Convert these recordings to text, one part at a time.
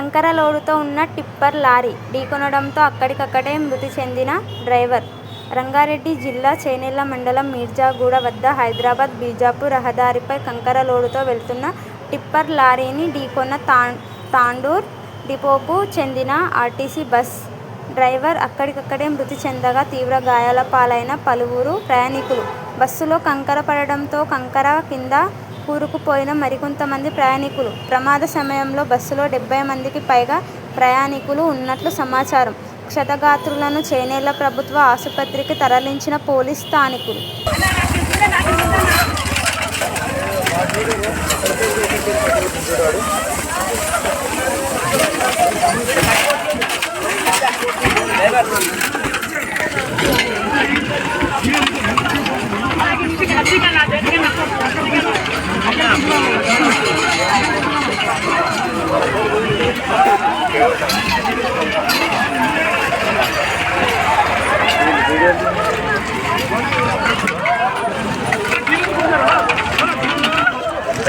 కంకర లోడుతో ఉన్న tipper lorry ఢీకొనడంతో అక్కడికక్కడే మృతి చెందిన డ్రైవర్. రంగారెడ్డి జిల్లా చేనేళ్ళ మండలం మీర్జాగూడ వద్ద హైదరాబాద్ బీజాపూర్ రహదారిపై కంకర లోడుతో వెళ్తున్న టిప్పర్ లారీని ఢీకొన్న తా తాండూర్ డిపోకు చెందిన ఆర్టీసీ బస్ డ్రైవర్ అక్కడికక్కడే మృతి చెందగా తీవ్ర గాయాల పాలైన పలువురు ప్రయాణికులు. బస్సులో కంకర పడడంతో కంకర కింద కూరుకుపోయిన మరికొంతమంది ప్రయాణికులు. ప్రమాద సమయంలో బస్సులో డెబ్బై మందికి పైగా ప్రయాణికులు ఉన్నట్లు సమాచారం. క్షతగాత్రులను చేనేళ్ళ ప్రభుత్వ ఆసుపత్రికి తరలించిన పోలీస్ స్థానికులు.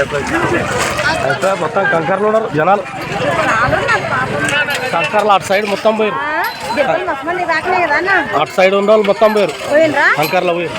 అయితే మొత్తం కంకర్లు ఉన్నారు జనాలు. కంకర్లు అటు సైడ్ మొత్తం పోయారు అటు సైడ్ ఉన్న వాళ్ళు మొత్తం పోయారు కంకర్లో పోయారు